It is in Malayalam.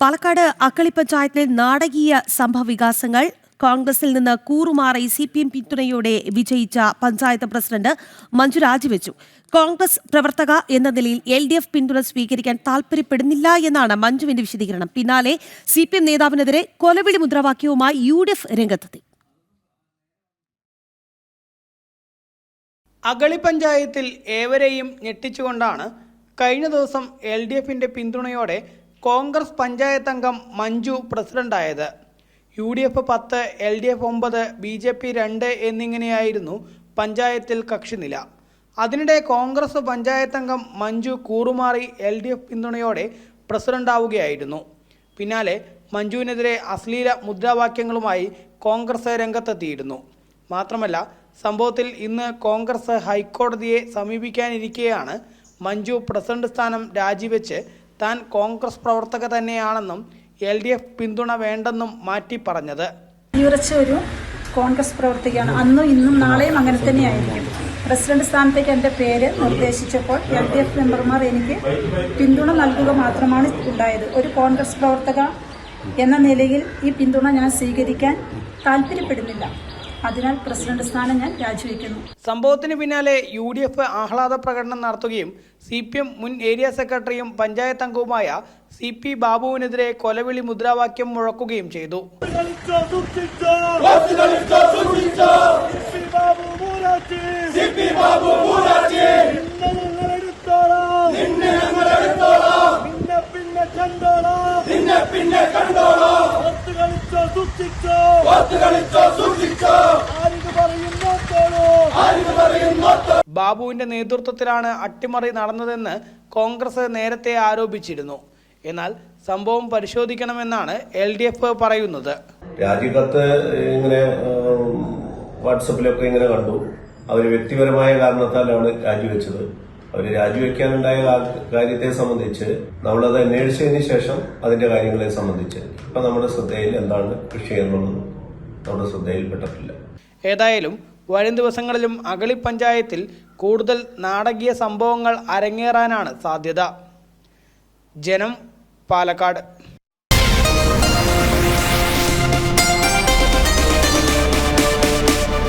പാലക്കാട് അക്കളി പഞ്ചായത്തിലെ നാടകീയ സംഭവവികാസങ്ങൾ കോൺഗ്രസിൽ നിന്ന് കൂറുമാറി സി പി എം പിന്തുണയോടെ വിജയിച്ച പഞ്ചായത്ത് പ്രസിഡന്റ് മഞ്ജു രാജിവെച്ചു. കോൺഗ്രസ് പ്രവർത്തക എന്ന നിലയിൽ എൽ ഡി എഫ് പിന്തുണ സ്വീകരിക്കാൻ താൽപര്യപ്പെടുന്നില്ല എന്നാണ് മഞ്ജുവിന്റെ വിശദീകരണം. പിന്നാലെ സി പി എം നേതാവിനെതിരെ കൊലവിളി മുദ്രാവാക്യവുമായി യു ഡി എഫ് രംഗത്തെത്തി. അഗളി പഞ്ചായത്തിൽ ഏവരെയും ഞെട്ടിച്ചുകൊണ്ടാണ് കഴിഞ്ഞ ദിവസം എൽ ഡി എഫിന്റെ പിന്തുണയോടെ കോൺഗ്രസ് പഞ്ചായത്ത് അംഗം മഞ്ജു പ്രസിഡന്റായത്. യു ഡി എഫ് പത്ത് എൽ ഡി എഫ് ഒമ്പത് ബി ജെ പി രണ്ട് എന്നിങ്ങനെയായിരുന്നു പഞ്ചായത്തിൽ കക്ഷിനില. അതിനിടെ കോൺഗ്രസ് പഞ്ചായത്ത് അംഗം മഞ്ജു കൂറുമാറി എൽ ഡി എഫ് പിന്തുണയോടെ പ്രസിഡന്റാവുകയായിരുന്നു. പിന്നാലെ മഞ്ജുവിനെതിരെ അശ്ലീല മുദ്രാവാക്യങ്ങളുമായി കോൺഗ്രസ് രംഗത്തെത്തിയിരുന്നു. മാത്രമല്ല സംഭവത്തിൽ ഇന്ന് കോൺഗ്രസ് ഹൈക്കോടതിയെ സമീപിക്കാനിരിക്കെയാണ് മഞ്ജു പ്രസിഡന്റ് സ്ഥാനം രാജിവെച്ച് താൻ കോൺഗ്രസ് പ്രവർത്തക തന്നെയാണെന്നും എൽ ഡി എഫ് പിന്തുണ വേണ്ടെന്നും മാറ്റി പറഞ്ഞത്. ഒരു കോൺഗ്രസ് പ്രവർത്തകയാണ്. അന്നും ഇന്നും നാളെയും അങ്ങനെ തന്നെയായിരിക്കും. പ്രസിഡന്റ് സ്ഥാനത്തേക്ക് എന്റെ പേര് നിർദ്ദേശിച്ചപ്പോൾ എൽ ഡി എഫ് മെമ്പർമാർ എനിക്ക് പിന്തുണ നൽകുക മാത്രമാണ് ഉണ്ടായത്. ഒരു കോൺഗ്രസ് പ്രവർത്തക എന്ന നിലയിൽ ഈ പിന്തുണ ഞാൻ സ്വീകരിക്കാൻ താല്പര്യപ്പെടുന്നില്ല. അതിനാൽ പ്രസിഡന്റ് സ്ഥാനം ഞാൻ രാജിവെക്കുന്നു. സംഭവത്തിന് പിന്നാലെ യു ഡി എഫ് ആഹ്ലാദ പ്രകടനം നടത്തുകയും സി പി എം മുൻ ഏരിയ സെക്രട്ടറിയും പഞ്ചായത്ത് അംഗവുമായ സി പി ബാബുവിനെതിരെ കൊലവിളി മുദ്രാവാക്യം മുഴക്കുകയും ചെയ്തു. പിന്നെ പിന്നെ കണ്ടോളാം നിന്നെ പിന്നെ കണ്ടോളാം ബാബുവിന്റെ നേതൃത്വത്തിലാണ് അട്ടിമറി നടന്നതെന്ന് കോൺഗ്രസ് നേരത്തെ ആരോപിച്ചിരുന്നു. എന്നാൽ സംഭവം പരിശോധിക്കണമെന്നാണ് എൽ ഡി എഫ് പറയുന്നത്. രാജിക്കത്ത് ഇങ്ങനെ വാട്സപ്പിലൊക്കെ ഇങ്ങനെ കണ്ടു. അവർ വ്യക്തിപരമായ കാരണത്താലാണ് രാജിവെച്ചത്. അവർ രാജിവെക്കാനുണ്ടായ കാര്യത്തെ സംബന്ധിച്ച് നമ്മളത് അന്വേഷിച്ചതിന് ശേഷം അതിന്റെ കാര്യങ്ങളെ സംബന്ധിച്ച്. ഇപ്പൊ നമ്മുടെ ശ്രദ്ധയിൽ എന്താണ് വിഷയം എന്നുള്ളത്? നമ്മുടെ ശ്രദ്ധയിൽപ്പെട്ടിട്ടില്ല. ഏതായാലും വരും ദിവസങ്ങളിലും അഗളി പഞ്ചായത്തിൽ കൂടുതൽ നാടകീയ സംഭവങ്ങൾ അരങ്ങേറാനാണ് സാധ്യത. ജനം പാലക്കാട്